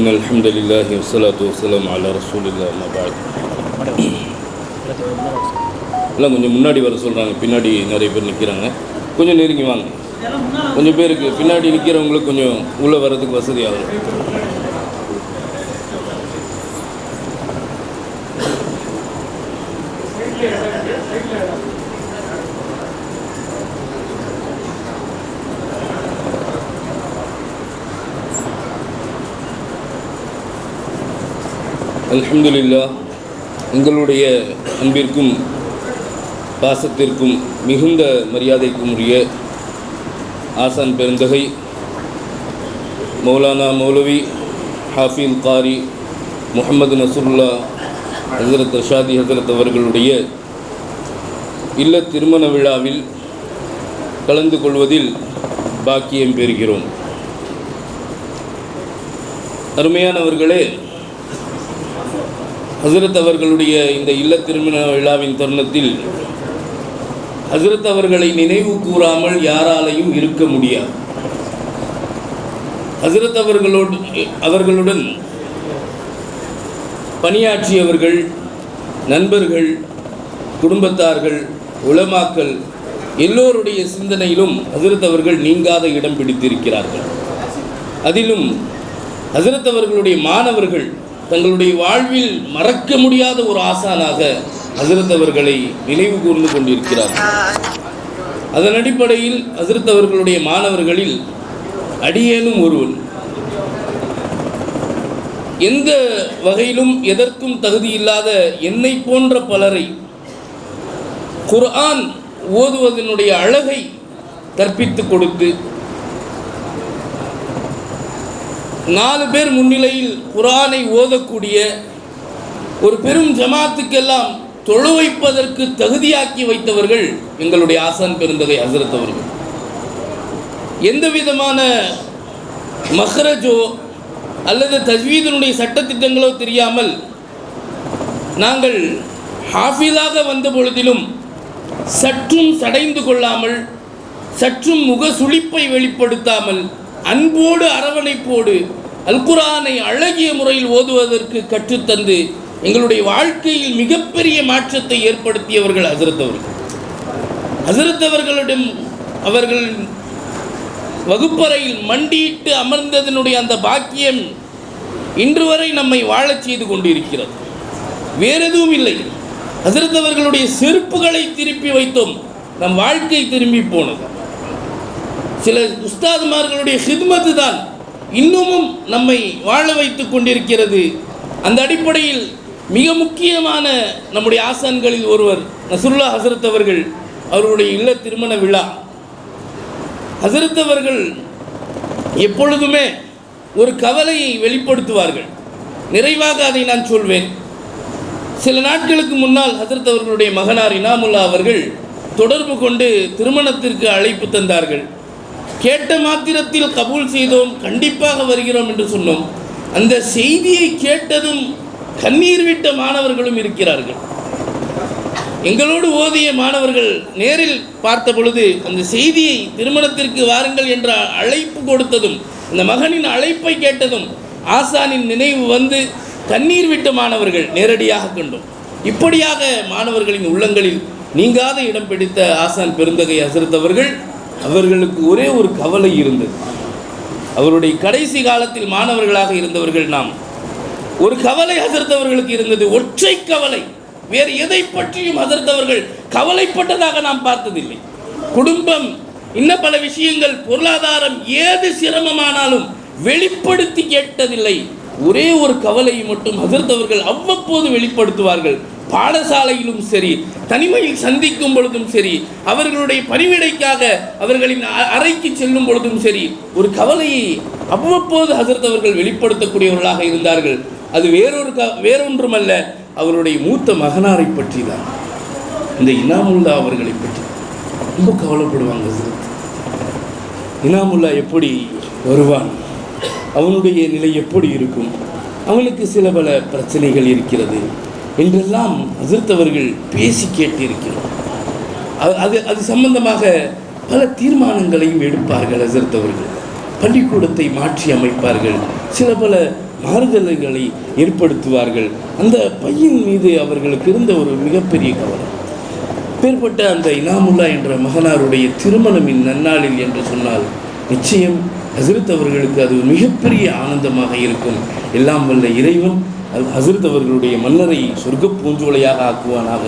إن الحمد لله والصلاة والسلام على رسول الله أما بعد எல்லாம் கொஞ்சம் முன்னாடி வர சொல்கிறாங்க பின்னாடி நிறைய பேர் நிற்கிறாங்க கொஞ்சம் நெருங்கி வாங்க கொஞ்சம் பேருக்கு பின்னாடி நிற்கிறவங்களுக்கு கொஞ்சம் உள்ளே வர்றதுக்கு வசதியாகும் அல்ஹம்துலில்லா எங்களுடைய அன்பிற்கும் பாசத்திற்கும் மிகுந்த மரியாதைக்கும் உரிய ஆசான் பெருந்தகை மௌலானா மௌலவி ஹாஃபில் காரி முகமது நசுருல்லா ஹசரத் ஷாதி ஹசரத் அவர்களுடைய இல்ல திருமண விழாவில் கலந்து கொள்வதில் பாக்கியம் பெறுகிறோம். அருமையானவர்களே ஹசரத் அவர்களுடைய இந்த இல்ல திருமண விழாவின் தருணத்தில் ஹசரத் அவர்களை நினைவு கூறாமல் யாராலையும் இருக்க முடியாது. ஹசரத் அவர்களோடு அவர்களுடன் பணியாற்றியவர்கள் நண்பர்கள் குடும்பத்தார்கள் உளமாக்கள் எல்லோருடைய சிந்தனையிலும் ஹசரத் அவர்கள் நீங்காத இடம் பிடித்திருக்கிறார்கள். அதிலும் ஹசரத் அவர்களுடைய மாணவர்கள் தங்களுடைய வாழ்வில் மறக்க முடியாத ஒரு ஆசானாக ஹசரத் அவர்களை நினைவு கூர்ந்து கொண்டிருக்கிறார்கள் அதன் அடிப்படையில் ஹசரத் அவர்களுடைய மாணவர்களில் அடியேனும் ஒருவன். எந்த வகையிலும் எதற்கும் தகுதியில்லாத என்னை போன்ற பலரை குர்ஆன் ஓதுவதனுடைய அழகை கற்பித்து கொடுத்து நாலு பேர் முன்னிலையில் குரானை ஓதக்கூடிய ஒரு பெரும் ஜமாத்துக்கெல்லாம் தொழு வைப்பதற்கு தகுதியாக்கி வைத்தவர்கள் எங்களுடைய ஆசான் பெருந்தகை ஹசரத் அவர்கள். எந்த விதமான மஹ்ரஜோ அல்லது தஜ்வீதனுடைய சட்டத்திட்டங்களோ தெரியாமல் நாங்கள் ஹாஃபிலாக வந்த பொழுதிலும் சற்றும் சடைந்து கொள்ளாமல் சற்றும் முக சுழிப்பை வெளிப்படுத்தாமல் அன்போடு அரவணைப்போடு அல்குரானை அழகிய முறையில் ஓதுவதற்கு கற்றுத்தந்து எங்களுடைய வாழ்க்கையில் மிகப்பெரிய மாற்றத்தை ஏற்படுத்தியவர்கள் அசிரத்தவர்கள் அசிரத்தவர்களிடம் அவர்கள் வகுப்பறையில் மண்டியிட்டு அமர்ந்ததனுடைய அந்த பாக்கியம் இன்று வரை நம்மை வாழச் செய்து கொண்டிருக்கிறது. வேறு எதுவும் இல்லை. ஹசரத் செருப்புகளை திருப்பி வைத்தோம். நம் வாழ்க்கை திரும்பி போனது. சில உஸ்தாதுமார்களுடைய ஹித்மத்து தான் இன்னமும் நம்மை வாழ வைத்து கொண்டிருக்கிறது. அந்த அடிப்படையில் மிக முக்கியமான நம்முடைய ஆசான்களில் ஒருவர் நசுல்லா ஹசரத் அவர்கள் அவருடைய இல்ல திருமண விழா. ஹசரத் அவர்கள் எப்பொழுதுமே ஒரு கவலையை வெளிப்படுத்துவார்கள். நிறைவாக அதை நான் சொல்வேன். சில நாட்களுக்கு முன்னால் ஹசரத் அவர்களுடைய மகனார் இனாமுல்லா அவர்கள் தொடர்பு கொண்டு திருமணத்திற்கு அழைப்பு தந்தார்கள். கேட்ட மாத்திரத்தில் கபூல் செய்தோம் கண்டிப்பாக வருகிறோம் என்று சொன்னோம். அந்த செய்தியை கேட்டதும் கண்ணீர் விட்ட மாணவர்களும் இருக்கிறார்கள். எங்களோடு ஓதிய மாணவர்கள் நேரில் பார்த்த பொழுது அந்த செய்தியை திருமணத்திற்கு வாருங்கள் என்ற அழைப்பு கொடுத்ததும் அந்த மகனின் அழைப்பை கேட்டதும் ஆசானின் நினைவு வந்து கண்ணீர் விட்ட மாணவர்கள் நேரடியாக கண்டோம். இப்படியாக மாணவர்களின் உள்ளங்களில் நீங்காத இடம் பிடித்த ஆசான் பெருந்தகை அசருத்தவர்கள் அவர்கள் அவர்களுக்கு ஒரே ஒரு கவலை இருந்தது. அவருடைய கடைசி காலத்தில் மாணவர்களாக இருந்தவர்கள் நாம். ஒரு கவலை அதிர்ந்தவர்களுக்கு இருந்தது ஒற்றை கவலை. வேறு எதை பற்றியும் அதிர்ந்தவர்கள் கவலைப்பட்டதாக நாம் பார்த்ததில்லை. குடும்பம் இன்னும் பல விஷயங்கள் பொருளாதாரம் ஏது சிரமமானாலும் வெளிப்படுத்தி கேட்டதில்லை. ஒரே ஒரு கவலையை மட்டும் அதிர்ந்தவர்கள் அவ்வப்போது வெளிப்படுத்துவார்கள். பாடசாலையிலும் சரி தனிமையில் சந்திக்கும் பொழுதும் சரி அவர்களுடைய பணிவிடைக்காக அவர்களின் அ- அறைக்கு செல்லும் பொழுதும் சரி ஒரு கவலையை அவ்வப்போது ஹசரத் அவர்கள் வெளிப்படுத்தக்கூடியவர்களாக இருந்தார்கள். அது வேறொரு க வேறொன்றுமல்ல அவருடைய மூத்த மகனாரை பற்றி தான் இந்த இனாமுல்லா அவர்களை பற்றி. ரொம்ப கவலைப்படுவாங்க ஹசரத். இனாமுல்லா எப்படி வருவான்? அவனுடைய நிலை எப்படி இருக்கும்? அவனுக்கு சில பல பிரச்சனைகள் இருக்கிறது. என்றெல்லாம் அதிர்த்தவர்கள் பேசி கேட்டிருக்கிறோம். அது- அது சம்பந்தமாக பல தீர்மானங்களையும் எடுப்பார்கள் ஹசரத் பள்ளிக்கூடத்தை மாற்றி அமைப்பார்கள். சில பல மாறுதல்களை ஏற்படுத்துவார்கள். அந்த பையன் மீது அவர்களுக்கு இருந்த ஒரு மிகப்பெரிய கவலை. பேர்பட்ட அந்த இனாமுல்லா என்ற மகனாருடைய திருமணமின் நன்னாளில் என்று சொன்னால் நிச்சயம் ஹசரத் அவர்களுக்கு அது மிகப்பெரிய ஆனந்தமாக இருக்கும். எல்லாம் வல்ல இறைவன் ஹசரத் அவர்களுடைய மன்னரை சொர்க்க பூஞ்சோலையாக ஆக்குவானாக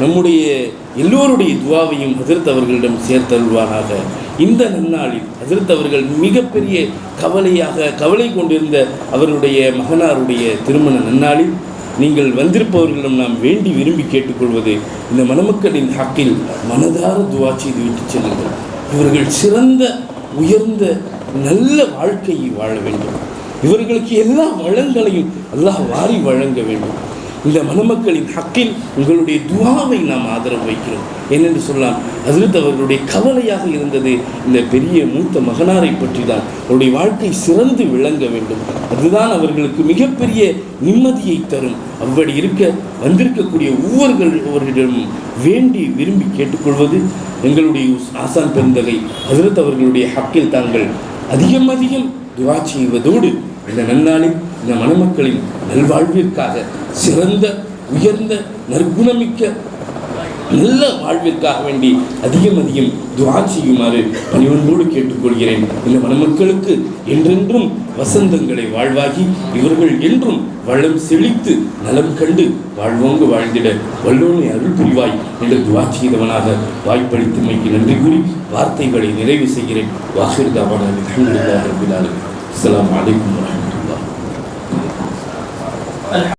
நம்முடைய எல்லோருடைய துவாவையும் ஹசரத் அவர்களிடம் சேர்த்தருள்வானாக. இந்த நன்னாளில் ஹசரத் அவர்கள் மிகப்பெரிய கவலையாக கவலை கொண்டிருந்த அவருடைய மகனாருடைய திருமண நன்னாளில் நீங்கள் வந்திருப்பவர்களிடம் நாம் வேண்டி விரும்பி கேட்டுக்கொள்வது இந்த மணமக்களின் ஹக்கில் மனதார துவா செய்து விட்டு செல்லுங்கள். இவர்கள் சிறந்த உயர்ந்த நல்ல வாழ்க்கையை வாழ வேண்டும். இவர்களுக்கு எல்லா வளங்களையும் அல்லாஹ் வாரி வழங்க வேண்டும். இந்த மணமக்களின் ஹக்கில் உங்களுடைய துவாவை நாம் ஆதரவு வைக்கிறோம். ஏனென்று சொல்லலாம் ஹசரத் அவர்களுடைய கவலையாக இருந்தது இந்த பெரிய மூத்த மகனாரை பற்றி தான் அவருடைய வாழ்க்கை சிறந்து விளங்க வேண்டும். அதுதான் அவர்களுக்கு மிகப்பெரிய நிம்மதியை தரும். அவ்வளி இருக்க வந்திருக்கக்கூடிய ஒவ்வொருவர்களிடம் வேண்டி விரும்பி கேட்டுக்கொள்வது எங்களுடைய ஆசான் பெருந்தகை. ஹசரத் அவர்களுடைய ஹக்கில் தாங்கள் அதிகம் அதிகம் துவா செய்வதோடு இந்த நன்னாளில் இந்த மணமக்களின் நல்வாழ்விற்காக சிறந்த உயர்ந்த நற்குணமிக்க நல்ல வாழ்விற்காக வேண்டி அதிகம் அதிகம் துவா செய்யுமாறு பணிவன்போடு கேட்டுக்கொள்கிறேன். இந்த மணமக்களுக்கு என்றென்றும் வசந்தங்களை வாழ்வாகி இவர்கள் என்றும் வளம் செழித்து நலம் கண்டு வாழ்வோங்கு வாழ்ந்திட வல்லோனை அருள் புரிவாய் என்று துவா செய்தவனாக வாய்ப்பளித்தமைக்கு நன்றி கூறி வார்த்தைகளை நிறைவு செய்கிறேன். வாசிர் அஸ்லாம் அலமதுல்லாஹ் ரபில் الحمد